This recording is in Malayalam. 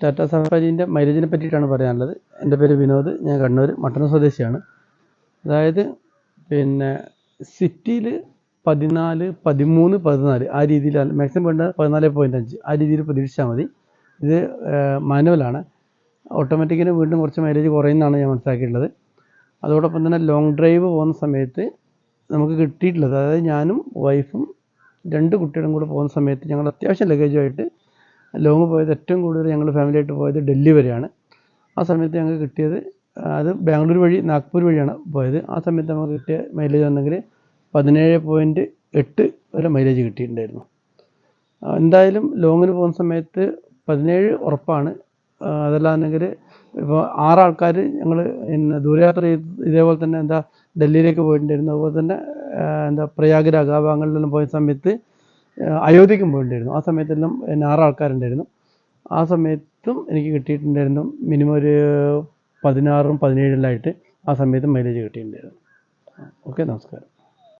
ടാറ്റ സഫാരിന്റെ മൈലേജിനെ പറ്റിയിട്ടാണ് പറയാനുള്ളത്. എന്റെ പേര് വിനോദ് ഞാൻ കണ്ണൂർ മട്ടന്നൂർ സ്വദേശിയാണ്. അതായത് പിന്നെ സിറ്റിയിൽ പതിനാല് പതിമൂന്ന് പതിനാല് ആ രീതിയിലാണ് മാക്സിമം വേണ്ട പതിനാല് പോയിന്റ് അഞ്ച് ആ രീതിയിൽ പ്രതീക്ഷിച്ചാൽ മതി. ഇത് മാനുവലാണ് ഓട്ടോമാറ്റിക്കിന് വീണ്ടും കുറച്ച് മൈലേജ് കുറയുന്നതാണ് ഞാൻ മനസ്സിലാക്കിയിട്ടുള്ളത്. അതോടൊപ്പം തന്നെ ലോങ് ഡ്രൈവ് പോകുന്ന സമയത്ത് നമുക്ക് കിട്ടിയിട്ടുള്ളത് അതായത് ഞാനും വൈഫും രണ്ട് കുട്ടികളും കൂടെ പോകുന്ന സമയത്ത് ഞങ്ങൾ അത്യാവശ്യം ലഗേജുമായിട്ട് ലോങ് പോയത് ഏറ്റവും കൂടുതൽ ഞങ്ങൾ ഫാമിലിയായിട്ട് പോയത് ഡൽഹി വരെയാണ്. ആ സമയത്ത് ഞങ്ങൾക്ക് കിട്ടിയത് അത് ബാംഗ്ലൂർ വഴി നാഗ്പൂർ വഴിയാണ് പോയത്. ആ സമയത്ത് നമുക്ക് കിട്ടിയ മൈലേജ് വന്നെങ്കിൽ പതിനേഴ് പോയിന്റ് എട്ട് വരെ മൈലേജ് കിട്ടിയിട്ടുണ്ടായിരുന്നു. എന്തായാലും ലോങ്ങിന് പോകുന്ന സമയത്ത് പതിനേഴ് ഉറപ്പാണ്. അതല്ലാന്നെങ്കിൽ ഇപ്പോൾ ആറാൾക്കാർ ഞങ്ങൾ പിന്നെ ദൂരയാത്ര ഇതേപോലെ തന്നെ എന്താ ഡൽഹിയിലേക്ക് പോയിട്ടുണ്ടായിരുന്നു. അതുപോലെ തന്നെ എന്താ പ്രയാഗ്രാജ് ആ ഭാഗങ്ങളിലെല്ലാം പോയ സമയത്ത് അയോധ്യയ്ക്കും പോയിട്ടുണ്ടായിരുന്നു. ആ സമയത്തെല്ലാം പിന്നെ ആറ് ആൾക്കാരുണ്ടായിരുന്നു. ആ സമയത്തും എനിക്ക് കിട്ടിയിട്ടുണ്ടായിരുന്നു മിനിമം ഒരു പതിനാറും പതിനേഴിലായിട്ട് ആ സമയത്ത് മൈലേജ് കിട്ടിയിട്ടുണ്ടായിരുന്നു. ഓക്കെ നമസ്കാരം.